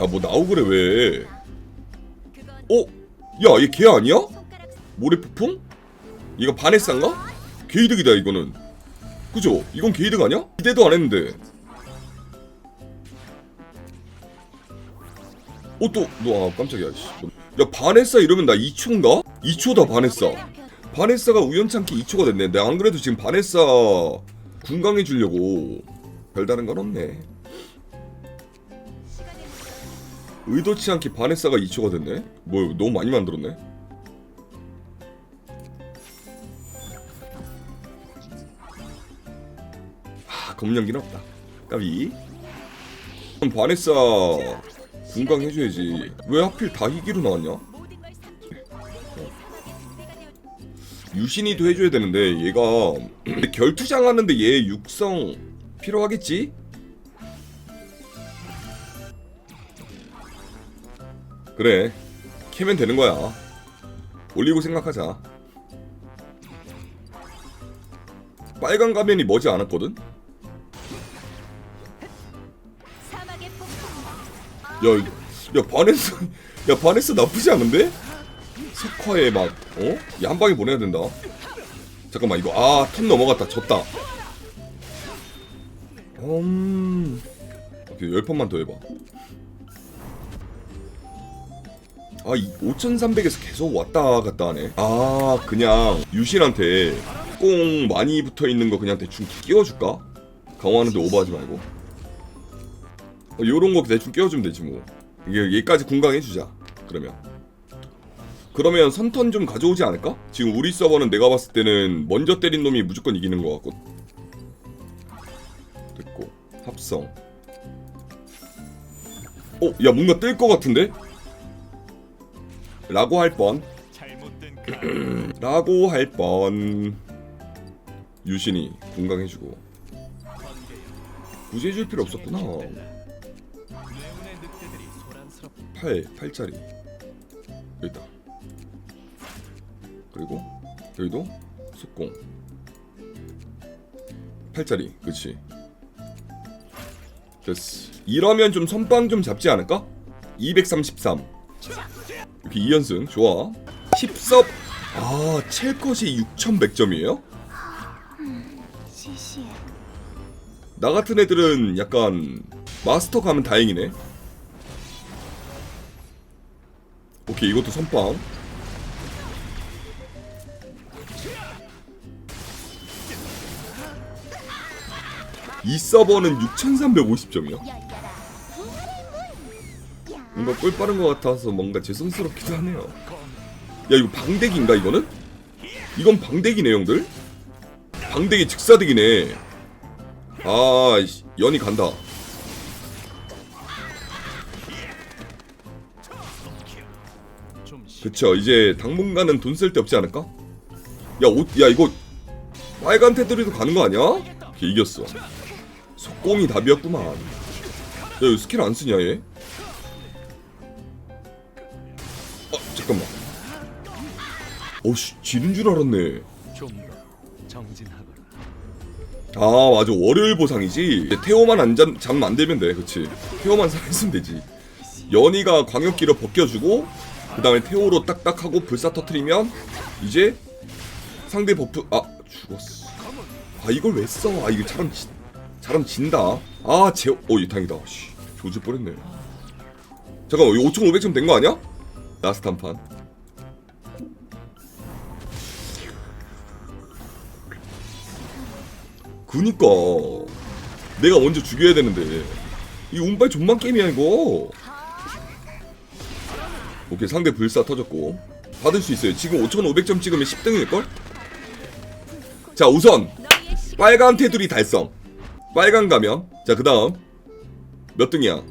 야 뭐 나오고 그래 왜 어? 야 얘 걔 아니야? 모래 폭풍? 이거 바네스인가? 게이득이다 이거는 그죠? 이건 게이득 아니야? 기대도 안 했는데 어 또 너 아 깜짝이야 씨. 야 바네사 이러면 나 2초인가? 2초다 바네사 바네사가 우연찮게 2초가 됐네 내가 안 그래도 지금 바네사 군강해 주려고 별다른 건 없네 의도치 않게 바네사가 2초가 됐네? 뭐 너무 많이 만들었네. 아 검령기는 없다. 까비. 그럼 바네사 군강 해줘야지. 왜 하필 다 희귀로 나왔냐? 유신이도 해줘야 되는데 얘가 결투장 하는데 얘 육성 필요하겠지? 그래 캐면 되는 거야 올리고 생각하자 빨간 가면이 머지 않았거든? 야, 야 바네스 야 바네스 나쁘지 않은데? 석화에 막 어? 야한 방에 보내야 된다. 잠깐만 이거 아 턴 넘어갔다 졌다. 음. 오케이 열 판만 더 해봐. 아, 이 5,300에서 계속 왔다 갔다 하네. 아, 그냥 유신한테 꽁 많이 붙어 있는 거 그냥 대충 끼워줄까? 강화하는데 오버하지 말고. 어, 요런 거 대충 끼워주면 되지 뭐. 이게 얘까지 군강해주자. 그러면. 그러면 선턴 좀 가져오지 않을까? 지금 우리 서버는 내가 봤을 때는 먼저 때린 놈이 무조건 이기는 것 같고. 됐고 합성. 어, 야 뭔가 뜰 것 같은데? 라고 할 뻔. 그 라고 할 뻔. 유신이 건강해주고. 굳이 해줄 필요 없었구나. 레온의 늑대들이 소란스럽다. 8, 8짜리. 여기 있다. 그리고 여기도 속공. 8짜리. 그치. 됐어. 이러면 좀 선빵 좀 잡지 않을까? 233. 이렇게 2연승. 좋아. 10섭. 아, 첼컷이 6100점이에요? 나 같은 애들은 약간 마스터 가면 다행이네. 오케이 이것도 선빵 이 서버는 6350점이야 뭔가 꿀 빠른 것 같아서 뭔가 죄송스럽기도 하네요 야 이거 방대기인가 이거는? 이건 방대기네 형들 방대기 즉사대기네 아 씨, 연이 간다. 그쵸 이제 당분간은 돈 쓸 데 없지 않을까? 야, 옷, 야 이거 빨간 테두리도 가는 거 아니야? 걔 이겼어 속공이 답이었구만 야 이거 스킬 안 쓰냐 얘? 잠깐만. 어씨 지는 줄 알았네. 아 맞아. 월요일 보상이지. 태호만 안 잠, 잠 만들면 돼. 그치? 태호만 살아있으면 되지. 연희가 광역기로 벗겨주고 그 다음에 태호로 딱딱하고 불사 터트리면 이제 상대 버프 아 죽었어. 아 이걸 왜 써? 아 이거 잘하면 진, 잘하면 진다. 아 제어 어이 다행이다. 씨 조질 뻔했네. 잠깐만 이거 5500점 된 거 아니야? 라스트 한판. 그니까. 내가 먼저 죽여야 되는데. 이 운빨 존만 게임이야 이거. 오케이 상대 불사 터졌고. 받을 수 있어요. 지금 5500점 찍으면 10등일걸? 자 우선. 빨간 테두리 달성. 빨간 가면. 자그 다음. 몇 등이야?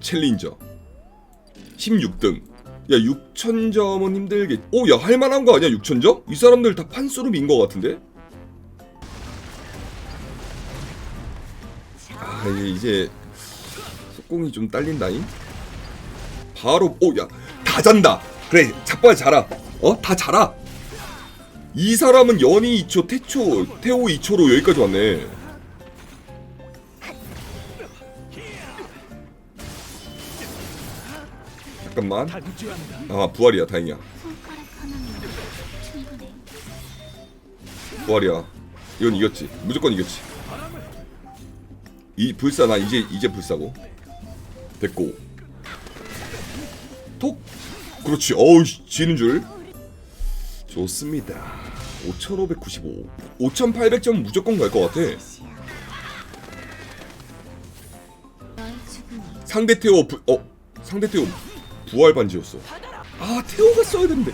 챌린저 16등 야 6천점은 힘들겠 오야 할만한 거 아니야 6천점? 이 사람들 다민거 같은데? 아 이제 이제 속공이 좀 딸린다잉 바로 오야 다 잔다 그래 자빠야 자라 어? 다 자라 이 사람은 연희 2초 태초 태호 2초로 여기까지 왔네 잠깐만. 아 부활이야 다행이야. 부활이야. 이건 이겼지. 무조건 이겼지. 이 불사 나 이제 이제 불사고. 됐고. 톡 그렇지. 어우 씨, 지는 줄. 좋습니다. 5595 5800점 무조건 갈 것 같아. 상대 태호 부, 어 상대 태호 부활 반지였어. 아 태호가 써야 되는데.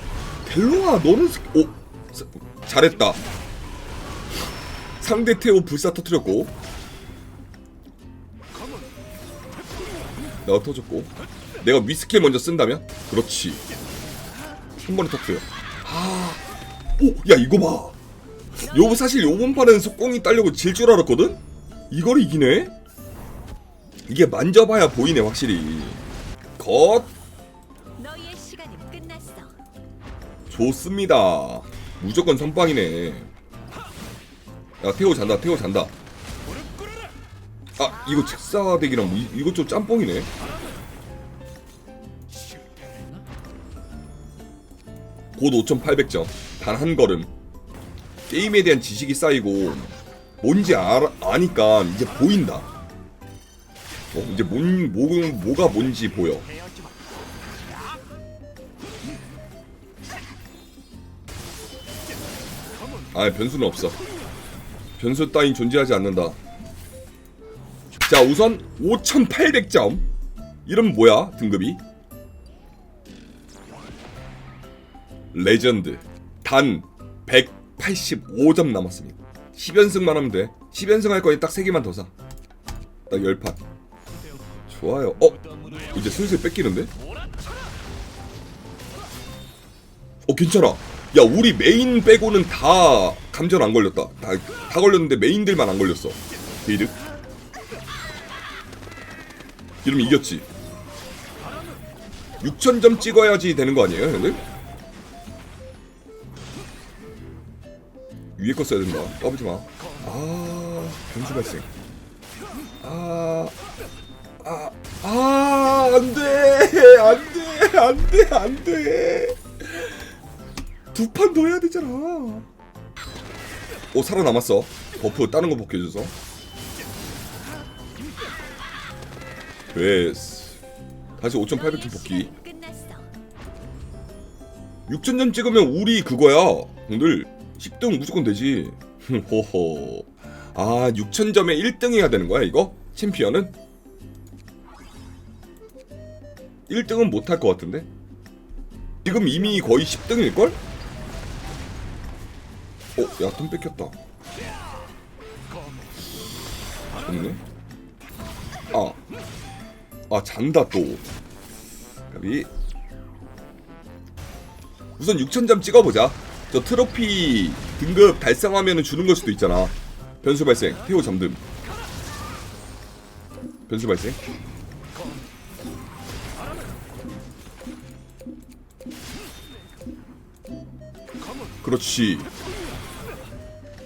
델로아 너는 스- 오 사- 잘했다. 상대 태호 불사 터트렸고. 내가 터졌고. 내가 위스킬 먼저 쓴다면? 그렇지. 한 번에 터트려. 아 오 야 이거 봐. 요거 사실 요번 판은 속공이 딸려고 질 줄 알았거든? 이걸 이기네? 이게 만져봐야 보이네 확실히. 컷 좋습니다. 무조건 선빵이네. 야 태호 잔다 태호 잔다. 아 이거 직사대기랑 이, 이거 좀 짬뽕이네. 곧 5800점. 단 한 걸음. 게임에 대한 지식이 쌓이고 뭔지 알아, 아니까 이제 보인다. 어, 이제 뭔, 뭐, 뭐가 뭔지 보여 아 변수는 없어. 변수 따윈 존재하지 않는다. 자 우선 5800점. 이름 뭐야 등급이? 레전드. 단 185점 남았습니다. 10연승만 하면 돼. 10연승 할 거니 딱 3개만 더사딱 10판. 좋아요. 어? 이제 슬슬 뺏기는데? 어 괜찮아 야 우리 메인 빼고는 다 감전 안 걸렸다. 다, 다 걸렸는데 메인들만 안 걸렸어. 게이득 이러면 이겼지. 6000점 찍어야지 되는 거 아니에요 형들? 위에 거 써야 된다. 까불지 마아 변수 발생. 아, 아, 아, 안 돼, 안 돼, 안 돼, 안 돼. 두 판 더 해야 되잖아. 오, 살아남았어. 버프 다른 거 벗겨줘서. 됐어. 다시 5,800점 복귀. 끝났어. 6,000점 찍으면 우리 그거야. 형들 10등 무조건 되지. 호호. 아, 6,000점에 1등 해야 되는 거야, 이거? 챔피언은? 1등은 못할 것 같은데? 지금 이미 거의 10등일걸? 어, 야, 돈 뺏겼다. 없네? 아. 아, 잔다, 또. 가비. 우선 6,000점 찍어보자. 저 트로피 등급 달성하면 주는 걸 수도 있잖아. 변수 발생, 태호 잠듦. 변수 발생. 그렇지.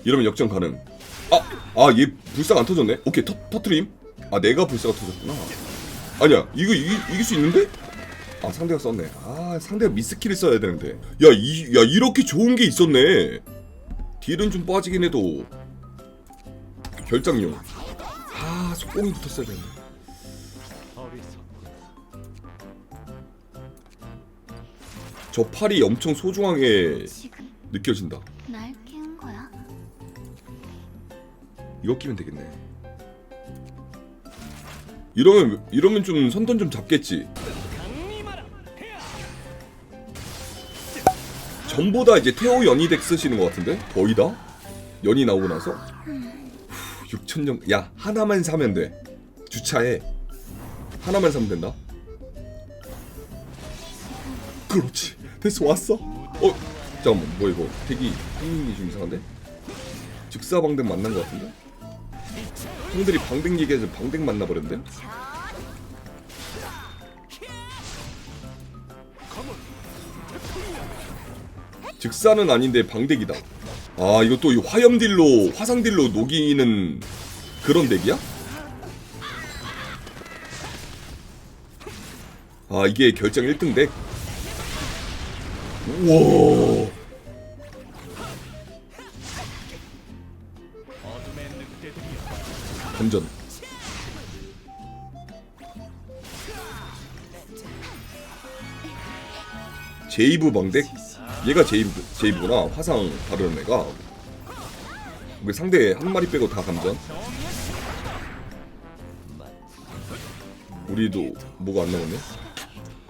이러면 역전 가능. 아, 아, 얘 불사가 안 터졌네. 오케이, 터, 터트림. 아, 내가 불사가 터졌구나. 아니야, 이거 이기, 이길 수 있는데? 아 상대가 썼네. 아 상대가 미스킬을 써야 되는데. 야 이 야 이렇게 좋은 게 있었네. 딜은 좀 빠지긴 해도 결장용. 아 속공이 붙었어야. 어리석군. 저 팔이 엄청 소중하게 느껴진다. 날 깨운 거야? 이거 끼면 되겠네. 이러면 이러면 좀 선던 좀 잡겠지. 전부 다 이제 태호 연이 덱 쓰시는 것 같은데 거의 다 연이 나오고 나서 6천 점. 야 하나만 사면 돼. 주차해. 하나만 사면 된다. 그렇지. 됐어 왔어. 어 잠깐만 뭐 이거 되게 타이밍이 좀 이상한데? 즉사방댕 만난 것 같은데? 형들이 방댕 얘기해서 방댕 만나버렸는데? 즉사는 아닌데 방댕이다. 아 이거 또 화염딜로 화상딜로 녹이는 그런 덱이야? 아 이게 결정 1등 덱 우와 던전 제이브 방덱? 얘가 제이브, 제이브구나 화상 바르는 애가 왜 상대 한 마리 빼고 다 감전? 우리도 뭐가 안 남았네?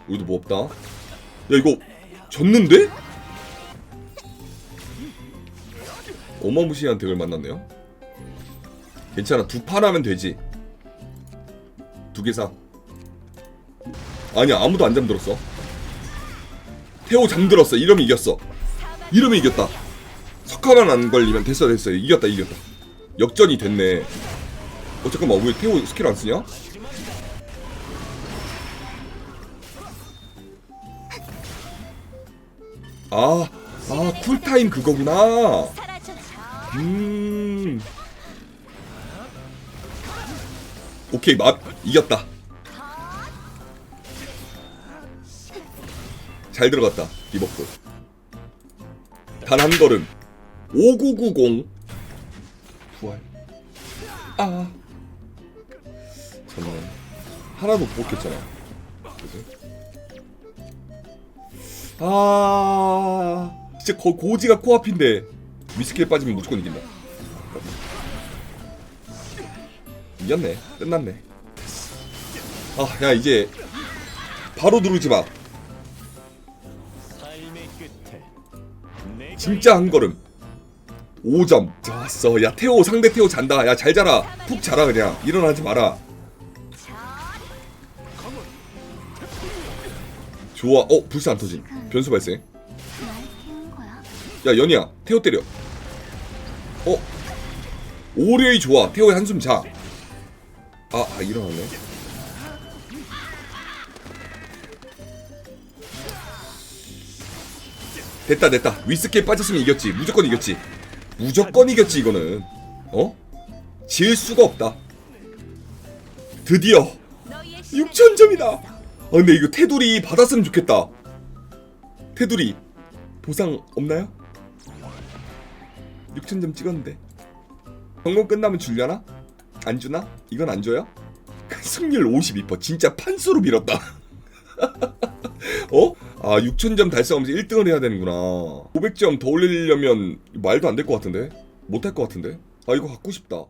우리도 뭐 없다 야 이거 졌는데? 어마무시한 덱을 만났네요 괜찮아. 두 판 하면 되지. 두 개 사. 아니야 아무도 안 잠들었어. 태호 잠들었어. 이러면 이겼어. 이러면 이겼다. 석화만 안 걸리면 됐어 됐어. 이겼다 이겼다. 역전이 됐네. 어 잠깐만. 왜 태호 스킬 안 쓰냐? 아, 아 쿨타임 그거구나. 음. 오케이 맛 이겼다. 잘 들어갔다 리버풀. 단 한 걸음. 5990 부활. 아. 잠깐 하나도 못 뽑겠잖아. 그지? 아 진짜 거, 고지가 코앞인데 위스키에 빠지면 무조건 이긴다. 이겼네. 끝났네. 아, 야 이제 바로 누르지 마. 삶의 끝에 내가 진짜 한 걸음. 5점. 좋았어. 야 태호 상대 태호 잔다. 야 잘 자라. 푹 자라 그냥. 일어나지 마라. 좋아. 어 불사 안 터진. 변수 발생. 야 연희야 태호 때려. 어. 오레이 좋아. 태호의 한숨 자. 아, 아 일어났네. 됐다 됐다. 위스키에 빠졌으면 이겼지. 무조건 이겼지. 무조건 이겼지 이거는. 어? 질 수가 없다. 드디어 너희의 시간이 6,000점이다. 끝났어. 아 근데 이거 테두리 받았으면 좋겠다. 테두리 보상 없나요? 6,000점 찍었는데 성공 끝나면 줄려나? 안 주나? 이건 안 줘요? 승률 52% 진짜 판수로 밀었다. 어? 아 6,000점 달성하면서 1등을 해야 되는구나. 500점 더 올리려면 말도 안 될 것 같은데? 못 할 것 같은데? 아 이거 갖고 싶다.